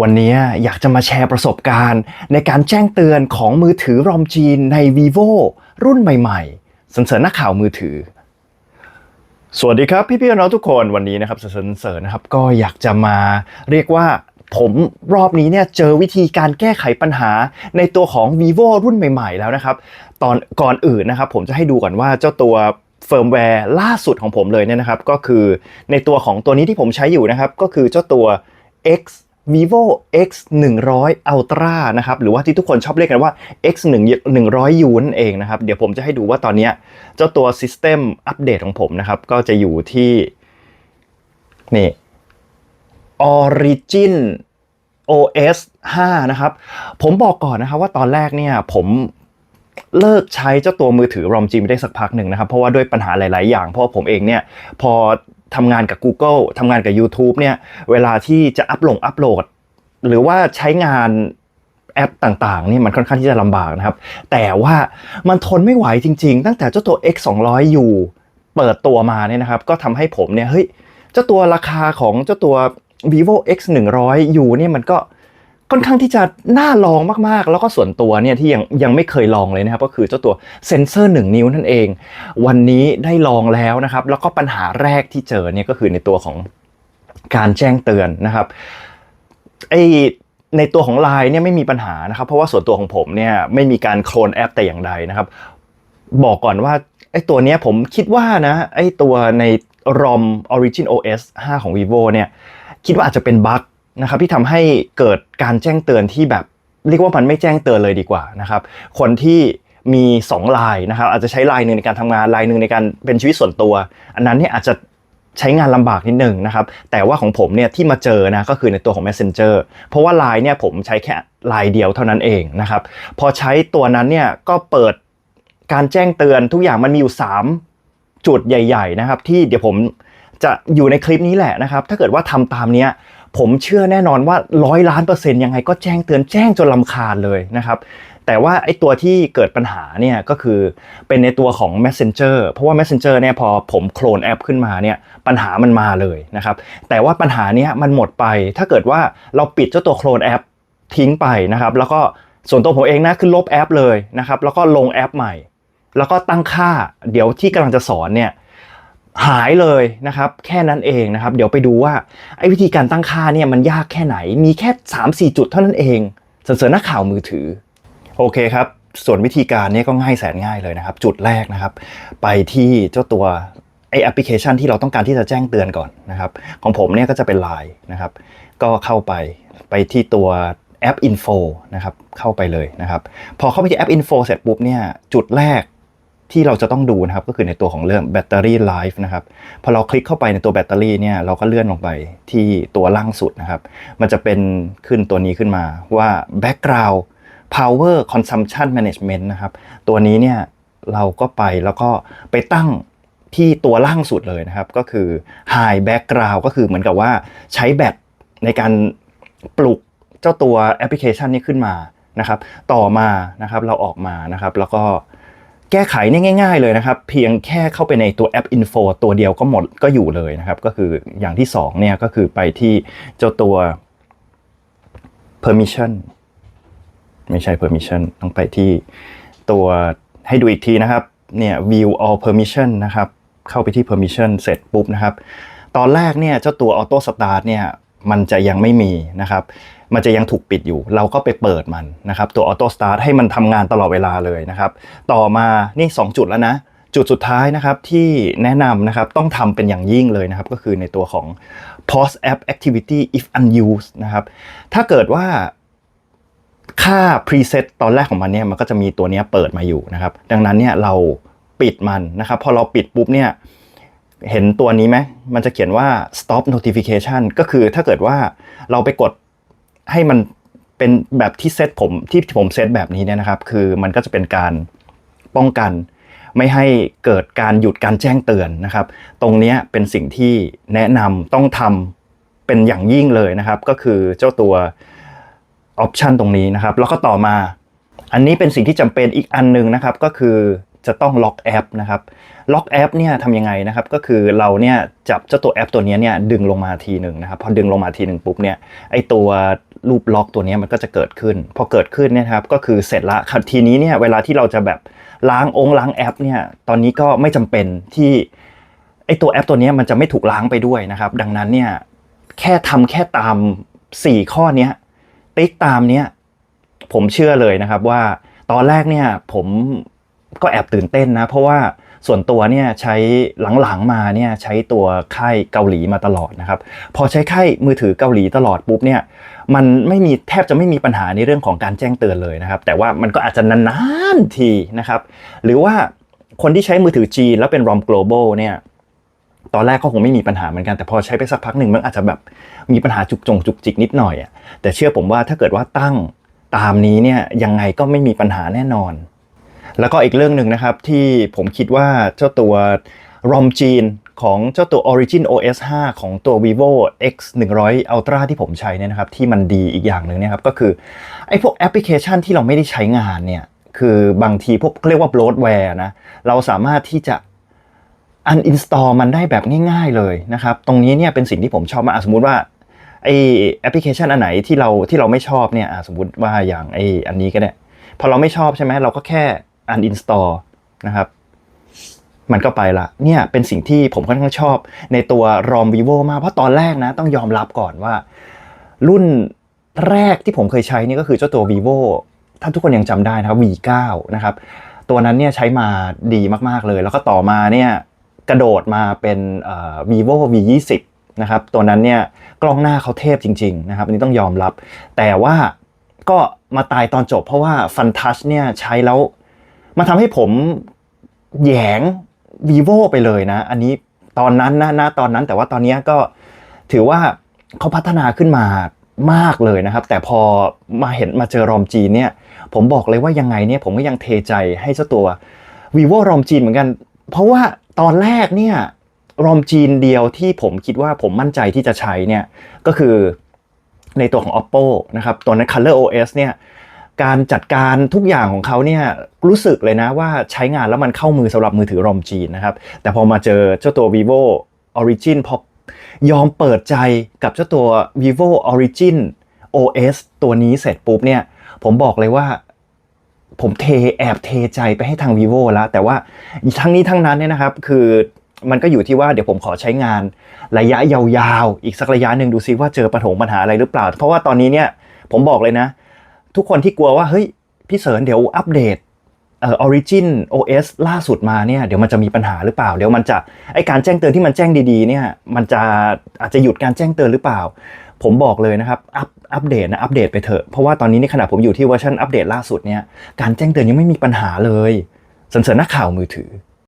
วันนี้อยากจะมาแชร์ประสบการณ์ ในการแจ้งเตือนของมือถือรอมจีนใน vivo รุ่นใหม่ๆสนเสริญนักข่าวมือถือ สวัสดีครับพี่พี่ๆน้องทุกคนวันนี้นะครับสนเสริญนะครับก็อยากจะมาเรียกว่าผมรอบนี้เนี่ยเจอวิธีการแก้ไขปัญหาในตัวของ vivo รุ่นใหม่ ๆ แล้วนะครับ ตอนก่อนอื่นนะครับ ผมจะให้ดูก่อนว่าเจ้าตัวเฟิร์มแวร์ล่าสุดของผมเลยเนี่ยนะครับ ก็คือในตัวของตัวนี้ที่ผมใช้อยู่นะครับ ก็คือเจ้าตัว X vivo X 100 Ultra นะครับ หรือว่าที่ทุกคนชอบเรียกกันว่า X 1 100 U นั่นเองนะครับ เดี๋ยวผมจะให้ดูว่าตอนนี้เจ้าตัว System อัปเดตของผมนะครับ ก็จะอยู่ที่ นี่ Origin OS 5 นะครับ ผมบอกก่อนนะครับว่าตอนแรกเนี่ยผมเลิกใช้เจ้าตัวมือถือ ROM G ไม่ได้สักพักหนึ่งนะครับ เพราะว่าด้วยปัญหาหลาย ๆ อย่าง เพราะผมเองเนี่ยพอ ทำงานกับ Google ทำงานกับ YouTube เนี่ยเวลาที่จะอัพลงอัปโหลด หรือว่าใช้งานแอปต่างๆนี่มันค่อนข้างที่จะลำบากนะครับ แต่ว่ามันทนไม่ไหวจริง ๆ ตั้งแต่เจ้าตัว X 2 0 0 U เปิดตัวมาเนี่ยนะครับ ก็ทำให้ผมเนี่ยเฮ้ยเจ้าตัวราคาของเจ้าตัว vivo x 1 0 0 u เนี่ยมันก็ ค่อนข้างที่จะน่าลองมากๆ แล้วก็ส่วนตัวเนี่ยที่ยังยังไม่เคยลองเลยนะครับก็คือเจ้าตัวเซนเซอร์ 1 นิ้วนั่นเอง วันนี้ได้ลองแล้วนะครับแล้วก็ปัญหาแรกที่เจอเนี่ยก็คือในตัวของการแจ้งเตือนนะครับไอในตัวของ Line เนี่ยไม่มีปัญหานะครับ เพราะว่าส่วนตัวของผมเนี่ยไม่มีการโคลนแอปแต่อย่างใดนะครับ บอกก่อนว่าไอ้ตัวเนี้ยผมคิดว่านะไอ้ตัวใน ROM Origin OS 5 ของ vivo เนี่ยคิดว่าอาจจะเป็นบั๊ก นะครับที่ทำให้เกิดการแจ้งเตือนที่แบบเรียกว่ามันไม่แจ้งเตือนเลยดีกว่านะครับคนที่มี2ลายนะครับอาจจะใช้ลายหนึ่งในการทำงานลายหนึ่งในการเป็นชีวิตส่วนตัว อันนั้นเนี่ยอาจจะใช้งานลำบากนิดหนึ่งนะครับแต่ว่าของผมเนี่ยที่มาเจอนะก็คือในตัวของ Messenger เพราะว่าลายเนี่ยผมใช้แค่ลายเดียวเท่านั้นเองนะครับพอใช้ตัวนั้นเนี่ยก็เปิดการแจ้งเตือนทุกอย่างมันมีอยู่ 3 จุดใหญ่ ๆ นะครับ ที่เดี๋ยวผมจะอยู่ในคลิปนี้แหละนะครับ ถ้าเกิดว่าทำตามเนี้ย ผมเชื่อแน่นอนว่าร้อยล้านเปอร์เซ็นต์ยังไงก็แจ้งเตือนแจ้งจนลำคาญเลยนะครับ แต่ว่าไอ้ตัวที่เกิดปัญหาเนี่ยก็คือเป็นในตัวของ Messenger เพราะว่า Messenger เนี่ยพอผมโคลนแอปขึ้นมาเนี่ยปัญหามันมาเลยนะครับ แต่ว่าปัญหาเนี้ยมันหมดไป ถ้าเกิดว่าเราปิดเจ้าตัวโคลนแอปทิ้งไปนะครับ แล้วก็ส่วนตัวผมเองนะคือลบแอปเลยนะครับ แล้วก็ลงแอปใหม่ แล้วก็ตั้งค่าเดี๋ยวที่กำลังจะสอนเนี่ย หายเลยนะครับ แค่นั้นเองนะครับ เดี๋ยวไปดูว่าไอ้วิธีการตั้งค่าเนี่ยมันยากแค่ไหนมีแค่ 3-4 จุดเท่านั้นเองสเสนอนักข่าวมือถือ โอเคครับ ส่วนวิธีการเนี่ยก็ง่ายแสนง่ายเลยนะครับ จุดแรกนะครับ ไปที่เจ้าตัวไอแอปพลิเคชันที่เราต้องการที่จะแจ้งเตือนก่อนนะครับ ของผมเนี่ยก็จะเป็น Line นะครับ ก็เข้าไปไปที่ตัวแอป Info นะครับ เข้าไปเลยนะครับ พอเข้าไปที่แอป Info เสร็จปุ๊บเนี่ย จุดแรก ที่เราจะต้องดูนะครับก็คือในตัวของเรื่องแบตเตอรี่ไลฟ์นะครับพอเราคลิกเข้าไปในตัวแบตเตอรี่เนี่ยเราก็เลื่อนลงไปที่ตัวล่างสุดนะครับ มันจะเป็นขึ้นตัวนี้ขึ้นมาว่า background power consumption management นะครับ ตัวนี้เนี่ยเราก็ไปแล้วก็ไปตั้งที่ตัวล่างสุดเลยนะครับ ก็คือ high background ก็คือเหมือนกับว่าใช้แบตในการปลุกเจ้าตัวแอปพลิเคชันนี้ขึ้นมานะครับ ต่อมานะครับเราออกมานะครับ แล้วก็ แก้ไขเนี่ยง่าย ๆ เลยนะครับ เพียงแค่เข้าไปในตัวแอป Info ตัวเดียวก็หมดก็อยู่เลยนะครับ ก็คืออย่างที่สองเนี่ยก็คือไปที่เจ้าตัว permission ไม่ใช่ permission ต้องไปที่ตัวให้ดูอีกทีนะครับเนี่ย view all permission นะครับ เข้าไปที่ permission เสร็จปุ๊บนะครับ ตอนแรกเนี่ยเจ้าตัว auto start เนี่ยมันจะยังไม่มีนะครับ มันจะยังถูกปิดอยู่ เราก็ไปเปิดมันนะครับ ตัว auto start ให้มันทำงานตลอดเวลาเลยนะครับ ต่อมานี่ 2 จุดแล้วนะ จุดสุดท้ายนะครับที่แนะนำนะครับต้องทำเป็นอย่างยิ่งเลยนะครับ ก็คือในตัวของ pause app activity if unused นะครับ ถ้าเกิดว่าค่า preset ตอนแรกของมันเนี่ยมันก็จะมีตัวนี้เปิดมาอยู่นะครับ ดังนั้นเนี่ยเราปิดมันนะครับ พอเราปิดปุ๊บเนี่ยเห็นตัวนี้ไหมมันจะเขียนว่า stop notification ก็คือถ้าเกิดว่าเราไปกด ให้มันเป็นแบบที่เซตผมที่ผมเซตแบบนี้เนี่ยนะครับ คือมันก็จะเป็นการป้องกัน ไม่ให้เกิดการหยุดการแจ้งเตือนนะครับ ตรงนี้เป็นสิ่งที่แนะนำต้องทำเป็นอย่างยิ่งเลยนะครับ ก็คือเจ้าตัวออปชันตรงนี้นะครับ แล้วก็ต่อมา อันนี้เป็นสิ่งที่จำเป็นอีกอันหนึงนะครับ ก็คือจะต้องล็อกแอปนะครับ ล็อกแอปเนี่ยทำยังไงนะครับ ก็คือเราเนี่ยจับเจ้าตัวแอปตัวนี้เนี่ยดึงลงมาทีหนึ่งนะครับ พอดึงลงมาทีหนึ่งปุ๊บเนี่ย ไอตัว รูปล็อกตัวนี้มันก็จะเกิดขึ้น พอเกิดขึ้นเนี่ยครับก็คือเสร็จละทีนี้เนี่ยเวลาที่เราจะแบบล้างองค์ล้างแอปเนี่ยตอนนี้ก็ไม่จำเป็นที่ไอตัวแอปตัวนี้มันจะไม่ถูกล้างไปด้วยนะครับ ดังนั้นเนี่ยแค่ทำแค่ตาม 4 ข้อเนี้ยติ๊กตามเนี้ยผมเชื่อเลยนะครับว่าตอนแรกเนี่ยผมก็แอบตื่นเต้นนะ เพราะว่า ส่วนตัวเนี่ยใช้หลังๆมาเนี่ยใช้ตัวค่ายเกาหลีมาตลอดนะครับ พอใช้ค่ายมือถือเกาหลีตลอดปุ๊บเนี่ยมันไม่มีแทบจะไม่มีปัญหาในเรื่องของการแจ้งเตือนเลยนะครับ แต่ว่ามันก็อาจจะนานๆทีนะครับ หรือว่าคนที่ใช้มือถือจีนแล้วเป็น ROM global เนี่ยตอนแรกก็คงไม่มีปัญหาเหมือนกันแต่พอใช้ไปสักพักหนึ่งมันอาจจะแบบมีปัญหาจุกจงจุกจิกนิดหน่อยอะแต่เชื่อผมว่าถ้าเกิดว่าตั้งตามนี้เนี่ยยังไงก็ไม่มีปัญหาแน่นอน แล้วก็อีกเรื่องหนึ่งนะครับที่ผมคิดว่าเจ้าตัว ROM จีนของเจ้าตัว Origin OS 5 ของตัว vivo X 100 Ultra ที่ผมใช้เนี่ยนะครับ ที่มันดีอีกอย่างหนึ่งเนี่ยครับ ก็คือไอ้พวกแอปพลิเคชันที่เราไม่ได้ใช้งานเนี่ย คือบางทีพวกเรียกว่า bloatware นะ เราสามารถที่จะ uninstall มันได้แบบง่าย ๆเลยนะครับ ตรงนี้เนี่ยเป็นสิ่งที่ผมชอบมากสมมุติว่าไอแอปพลิเคชันอันไหนที่เราที่เราไม่ชอบเนี่ยสมมติว่าอย่างไออันนี้ก็ได้พอเราไม่ชอบใช่ไหมเราก็แค่ uninstall นะครับ มันก็ไปละเนี่ยเป็นสิ่งที่ผมค่อนข้างชอบในตัว ROM vivo มาก เพราะตอนแรกนะ ต้องยอมรับก่อนว่า รุ่นแรกที่ผมเคยใช้นี่ก็คือเจ้าตัว vivo ถ้าทุกคนยังจำได้นะครับ v9 นะครับตัวนั้นเนี่ยใช้มาดีมาก ๆ เลย แล้วก็ต่อมาเนี่ยกระโดดมาเป็น vivo v20 นะครับตัวนั้นเนี่ยกล้องหน้าเขาเทพจริง ๆ นะครับอันนี้ต้องยอมรับ แต่ว่าก็มาตายตอนจบเพราะว่า Fun Touch เนี่ยใช้แล้ว มันทำให้ผมแยง vivo ไปเลยนะ อันนี้ตอนนั้นนะนะตอนนั้นแต่ว่าตอนนี้ก็ถือว่าเขาพัฒนาขึ้นมามากเลยนะครับ แต่พอมาเห็นมาเจอรอมจีนเนี่ย ผมบอกเลยว่ายังไงเนี่ยผมก็ยังเทใจให้เจ้าตัว vivo รอมจีนเหมือนกัน เพราะว่าตอนแรกเนี่ยรอมจีนเดียวที่ผมคิดว่าผมมั่นใจที่จะใช้เนี่ยก็คือในตัวของ oppo นะครับตัวนั้น color os เนี่ย การจัดการทุกอย่างของเขาเนี่ยรู้สึกเลยนะว่าใช้งานแล้วมันเข้ามือสำหรับมือถือรอมจีนนะครับ แต่พอมาเจอเจ้าตัว vivo origin พอยอมเปิดใจกับเจ้าตัว vivo origin os ตัวนี้เสร็จปุ๊บเนี่ยผมบอกเลยว่าผมเทแอบเทใจไปให้ทาง vivo แล้ว แต่ว่าทั้งนี้ทั้งนั้นเนี่ยนะครับคือมันก็อยู่ที่ว่าเดี๋ยวผมขอใช้งานระยะยาวๆ อีกสักระยะหนึ่งดูซิว่าเจอปัญหาปัญหาอะไรหรือเปล่า เพราะว่าตอนนี้เนี่ยผมบอกเลยนะ ทุกคนที่กลัวว่าเฮ้ยพี่เสริญเดี๋ยวอัปเดตเอ่อ Origin OS ล่าสุดมาเนี่ยเดี๋ยวมันจะมีปัญหาหรือเปล่า เดี๋ยวมันจะไอการแจ้งเตือนที่มันแจ้งดีๆเนี่ยมันจะอาจจะหยุดการแจ้งเตือนหรือเปล่า ผมบอกเลยนะครับอัปอัปเดตนะอัปเดตไปเถอะเพราะว่าตอนนี้ในขณะผมอยู่ที่เวอร์ชันอัปเดตล่าสุดเนี่ยการแจ้งเตือนยังไม่มีปัญหาเลยสันเสริญนักข่าวมือถือ